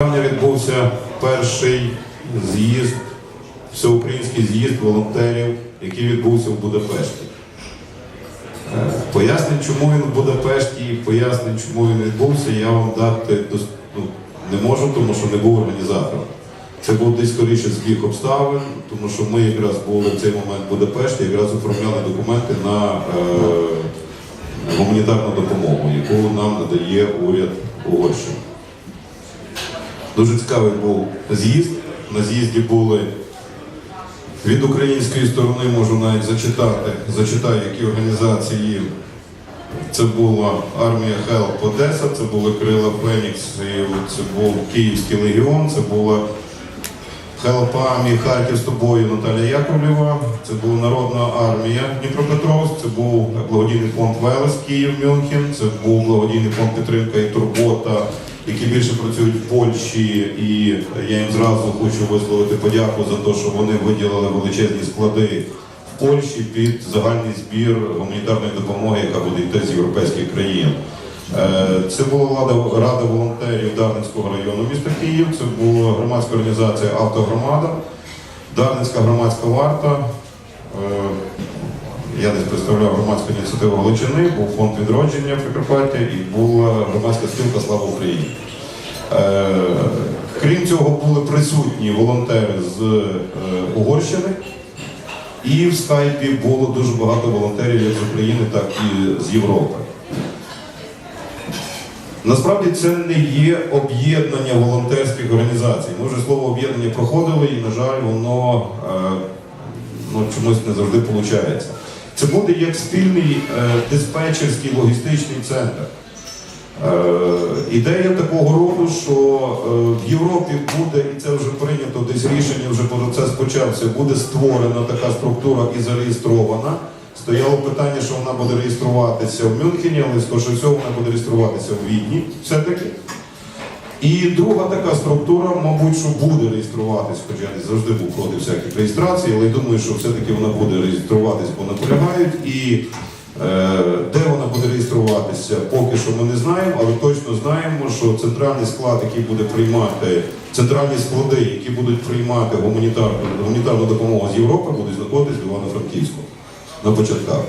травня відбувся перший з'їзд, всеукраїнський з'їзд волонтерів, який відбувся в Будапешті. Е, Пояснень, чому він в Будапешті, і пояснень, чому він відбувся, я вам дати ну, не можу, тому що не був організатором. Це був десь скоріше збіг обставин, тому що ми якраз були в цей момент в Будапешті, якраз оформляли документи на е, гуманітарну допомогу, яку нам надає уряд Угорщини. Дуже цікавий був з'їзд. На з'їзді були від української сторони, можу навіть зачитати, зачитаю, які організації. Це була армія Хелп Одеса, це були Крила Фенікс, це був Київський легіон, це була Хелп Армії Харків з тобою Наталія Яковлєва, це була Народна армія Дніпропетровськ, це був благодійний фонд Велес Київ Мюнхен, це був благодійний фонд підтримка і турбота, які більше працюють в Польщі, і я їм зразу хочу висловити подяку за те, що вони виділили величезні склади в Польщі під загальний збір гуманітарної допомоги, яка буде йти з європейських країн. Е, Це була рада, рада волонтерів Дарницького району міста Київ, це була громадська організація Автогромада, Дарницька громадська варта. Я десь представляв громадську ініціативу Галичини, був фонд відродження Прикарпаття і була громадська спілка Слава Україні. Е, Крім цього, були присутні волонтери з е, Угорщини, і в скайпі було дуже багато волонтерів як з України, так і з Європи. Насправді це не є об'єднання волонтерських організацій. Ми вже слово об'єднання проходили, і, на жаль, воно е, ну, чомусь не завжди виходить. Це буде як спільний е, диспетчерський логістичний центр. Е, Ідея такого роду, що е, в Європі буде, і це вже прийнято десь рішення, вже процес почався, буде створена така структура і зареєстрована. Стояло питання, що вона буде реєструватися в Мюнхені, але скоріше всього вона буде реєструватися в Відні все-таки. І друга така структура, мабуть, що буде реєструватись, хоча не завжди був проти всяких реєстрацій, але я думаю, що все-таки вона буде реєструватись, бо наполягають. І е, де вона буде реєструватися, поки що ми не знаємо, але точно знаємо, що центральний склад, який буде приймати, центральні склади, які будуть приймати гуманітарну, гуманітарну допомогу з Європи, будуть знаходитись в Івано-Франківську на початках.